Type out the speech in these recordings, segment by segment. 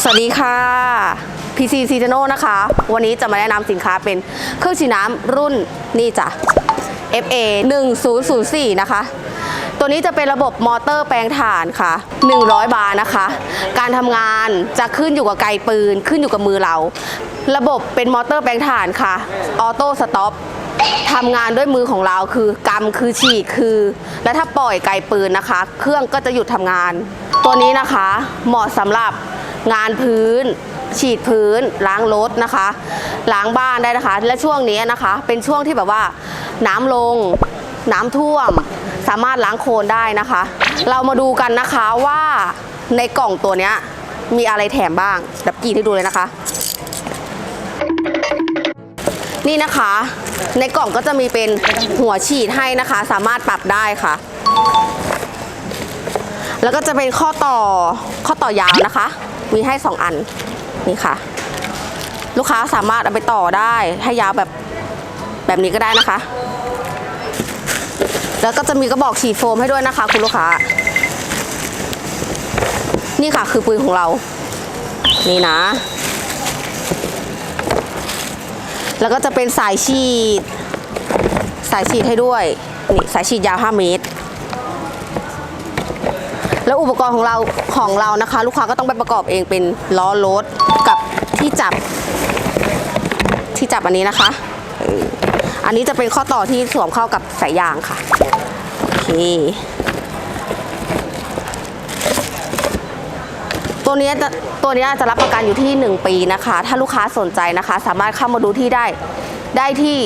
สวัสดีค่ะ PC c i t a n o นะคะ วันนี้จะมาแนะนำสินค้าเป็นเครื่องฉีดน้ำรุ่นนี่จ้ะ FA 1004 นะคะ ตัวนี้จะเป็นระบบมอเตอร์แปลงถ่านค่ะ 100 บาร์นะคะ การทำงานจะขึ้นอยู่กับไกลปืน ขึ้นอยู่กับมือเรา ระบบเป็นมอเตอร์แปลงถ่านค่ะ ออโต้สต็อปทำงานด้วยมือของเราคือกำคือฉีกคือ และถ้าปล่อยไกลปืนนะคะ เครื่องก็จะหยุดทำงาน ตัวนี้นะคะ เหมาะสำหรับ งานพื้น ฉีดพื้น ล้างรถนะคะ ล้างบ้านได้นะคะ และช่วงนี้นะคะ เป็นช่วงที่แบบว่า น้ำลง น้ำท่วม สามารถล้างโคลนได้นะคะ เรามาดูกันนะคะว่าในกล่องตัวนี้มีอะไรแถมบ้างแบบกรีดให้ดูเลยนะคะ นี่นะคะ ในกล่องก็จะมีเป็นหัวฉีดให้นะคะ สามารถปรับได้ค่ะ แล้วก็จะเป็นข้อต่อข้อต่อยาวนะคะ มีให้ 2 อันนี่ค่ะ ลูกค้าสามารถเอาไปต่อได้ให้ยาวแบบแบบนี้ก็ได้นะคะ แล้วก็จะมีกระบอกฉีดโฟมให้ด้วยนะคะ คุณลูกค้า นี่ค่ะคือปืนของเรา นี่นะ แล้วก็จะเป็นสายฉีด สายฉีดให้ด้วย นี่สายฉีดยาว 5 เมตร แล้วอุปกรณ์ของเราของเรานะคะ ลูกค้าก็ต้องไปประกอบเองเป็นล้อรถกับที่จับ ที่จับอันนี้นะคะ อันนี้จะเป็นข้อต่อที่สวมเข้ากับสายยางค่ะ โอเค ตัวนี้ตัวนี้จะรับประกันอยู่ที่ 1 ปีนะคะ ถ้าลูกค้าสนใจนะคะ สามารถเข้ามาดูที่ได้ได้ที่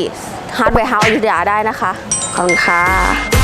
ฮาร์ดแวร์เฮาส์อยุธยาได้นะคะ ขอบคุณค่ะ